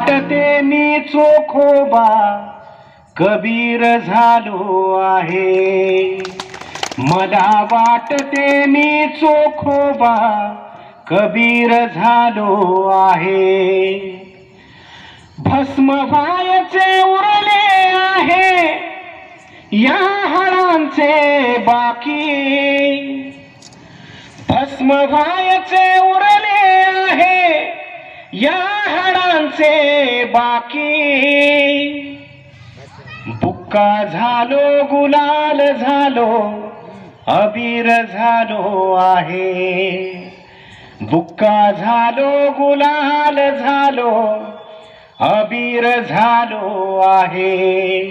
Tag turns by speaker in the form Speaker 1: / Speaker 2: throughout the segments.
Speaker 1: वाटते मी चोखोबा कबीर झालो आहे. मला वाटते मी चोखोबा कबीर झालो आहे. भस्म व्हायचे उरले आहे. या हळांचे बाकी. भस्म व्हायचे उरले या हाडांचे बाकी. बुक्का झालो गुलाल झालो अबीर झालो आहे. बुक्का झालो गुलाल झालो अबीर झालो आहे.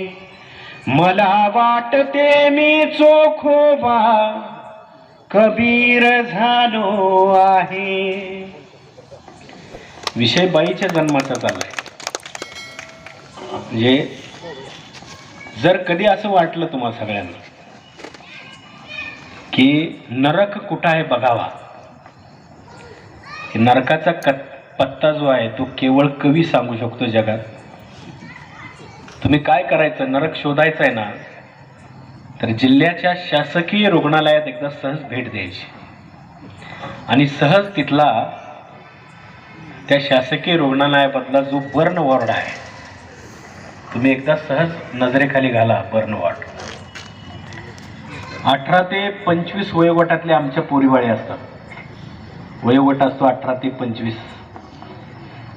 Speaker 1: मला वाटते मी चोखोबा कबीर झालो आहे. विषय बाईच्या जन्माचा चाललाय. म्हणजे जर कधी असं वाटलं तुम्हाला सगळ्यांना की नरक कुठं आहे बघावा? नरकाचा कत पत्ता जो आहे तो केवळ कवी सांगू शकतो जगात. तुम्ही काय करायचं? नरक शोधायचं आहे ना तर जिल्ह्याच्या शासकीय रुग्णालयात एकदा सहज भेट द्यायची. आणि सहज तिथला त्या शासकीय रुग्णालयामधला जो बर्न वॉर्ड आहे तुम्ही एकदा सहज नजरेखाली घाला बर्न वॉर्ड. अठरा ते पंचवीस वयोगटातले आमच्या पोरीवाळे असतात. वयोगट असतो अठरा ते पंचवीस.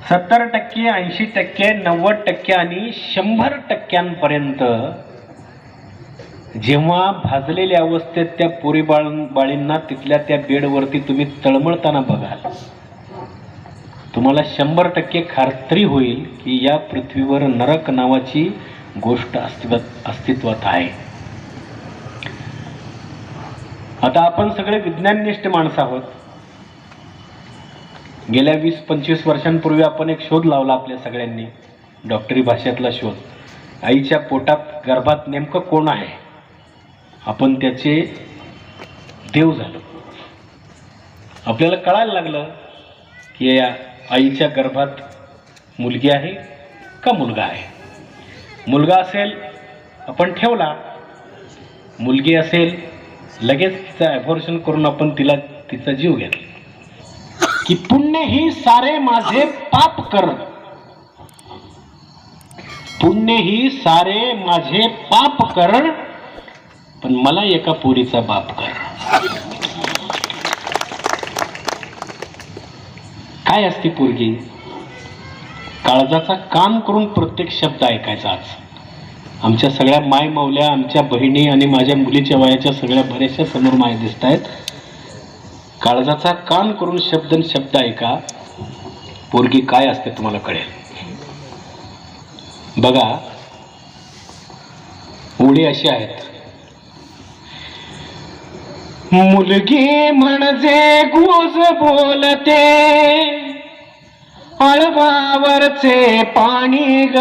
Speaker 1: सत्तर टक्के ऐंशी टक्के नव्वद टक्के आणि शंभर टक्क्यांपर्यंत जेव्हा भाजलेल्या अवस्थेत त्या पोरी बाळ बाळींना तिथल्या त्या बेडवरती तुम्ही तळमळताना बघाल तुम्हाला शंभर टक्के खात्री होईल की या पृथ्वीवर नरक नावाची गोष्ट अस्तित्वात अस्तित्वात आहे. आता आपण सगळे विज्ञाननिष्ठ माणसं आहोत. गेल्या वीस पंचवीस वर्षांपूर्वी आपण एक शोध लावला आपल्या सगळ्यांनी डॉक्टरी भाषेतला शोध. आईच्या पोटात गर्भात नेमकं कोण आहे? आपण त्याचे देव झालो. आपल्याला कळायला लागलं की या आईच्या गर्भात मुलगी आहे का मुलगा आहे? मुलगा असेल आपण ठेवला. मुलगी असेल लगेच तिचं ॲबॉर्शन करून आपण तिला तिचा जीव घेतला. की पुण्य ही सारे माझे पाप कर पुण्य ही सारे माझे पाप कर पण मला एका पोरीचा बाप कर. काय असते पोरगी? काळजाचा कान करून प्रत्येक शब्द ऐकायचा आज. आमच्या सगळ्या माय मावल्या आमच्या बहिणी आणि माझ्या मुलीच्या वयाच्या सगळ्या बऱ्याचशा समोर माय दिसत आहेत काळजाचा कान करून शब्द शब्द ऐका. पोरगी काय असते तुम्हाला कळेल. बघा ओळी अशी आहेत. मुलगी म्हणजे गुज बोलते. अळवावरचे पाणी ग.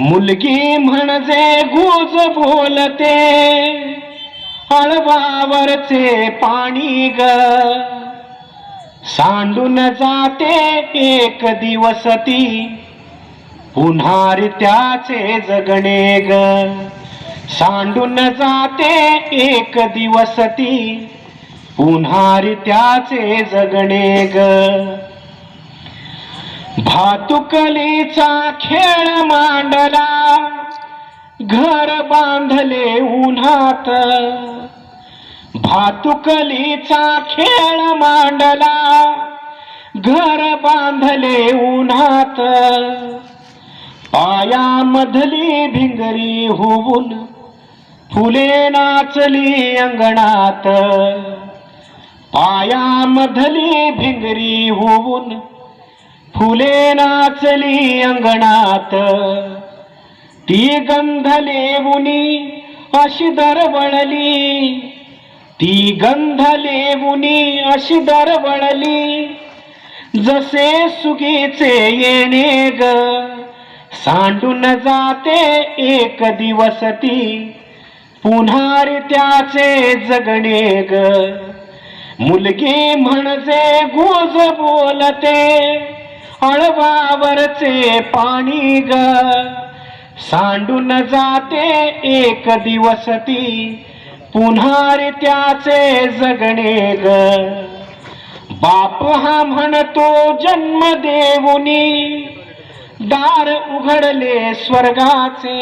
Speaker 1: मुलगी म्हणजे गुज बोलते. अळवावरचे पाणी ग. सांडून जाते एक दिवस ती. पुन्हा त्याचे जगणे ग. सांडून जाते एक दिवस ती. पुन्हा त्याचे जगणे ग. भातुकलीचा खेळ मांडला. घर बांधले उन्हात. भातुकलीचा खेळ मांडला. घर बांधले उन्हात. पायामधली भिंगरी होऊन फुले नाचली अंगणात. पायामधली भिंगरी होऊन फुले नाचली अंगणात. ती गंध लेवुनी अशी दरवळली. ती गंध लेवुनी अशी दरवळली. जसे सुगीचे येणे ग सांडून जाते एक दिवस ती. पुन्हा त्याचे जगणे ग. मुलगी म्हणजे गोज बोलते अळवावरचे पाणी ग. सांडून जाते एक दिवस ती पुन्हा त्याचे जगणे ग. बाप हा म्हणतो जन्म देऊनी दार उघडले स्वर्गाचे.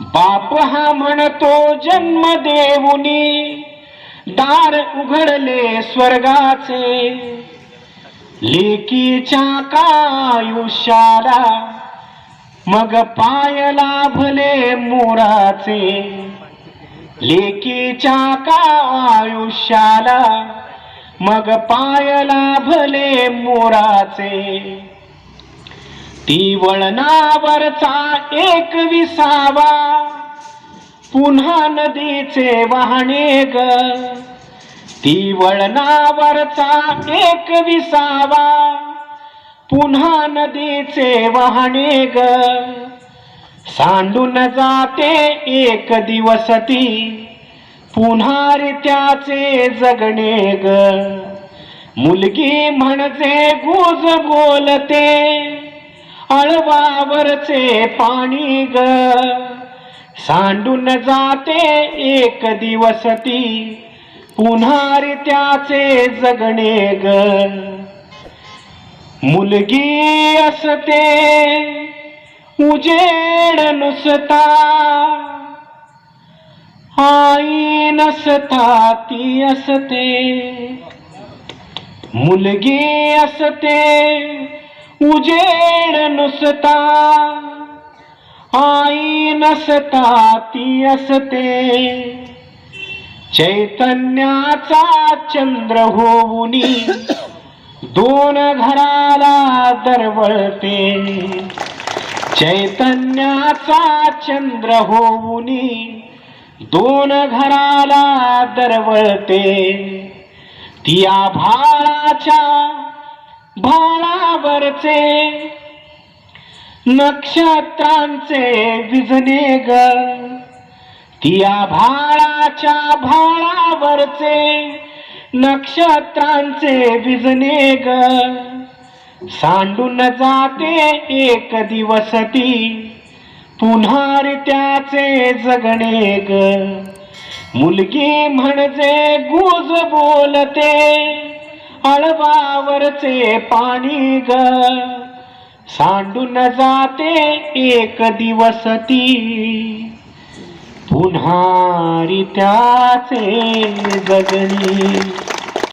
Speaker 1: बाप हा म्हणतो जन्म देऊनी दार उघडले स्वर्गाचे. लेकीच्या कायुष्याला मग पाय लाभले मोराचे. लेकीच्या कायुष्याला मग पाय लाभले मोराचे. ती वळणावरचा एक विसावा. पुन्हा नदीचे वाहणे ग. ती वळणावरचा एक विसावा. पुन्हा नदीचे वाहणे ग. सांडून जाते एक दिवस ती. पुन्हा त्याचे जगणे ग. मुलगी म्हणजे गुज बोलते. अळवावरचे पाणी ग. सांडून जाते एक दिवस ती पुन्हा त्याचे जगणे ग. मुलगी असते उजेड नुसता. आई नसता ती असते. मुलगी असते उजेड नुसता आई नसता ती असते. चैतन्याचा चंद्र होऊनी दोन घराला दरवळते. चैतन्याचा चंद्र होऊनी दोन घराला दरवळते. ती आभाळाच्या भाळावरचे नक्षत्रांचे विजने ग. भाळाच्या भाळावरचे नक्षत्रांचे विजने ग. सांडून जाते एक दिवस ती पुन्हा त्याचे जगणे ग. मुलगी म्हणजे गुज बोलते अळवावरचे पाणी ग. सांडून जाते एक दिवस ती. पुन्हा रित्याचे त्याचे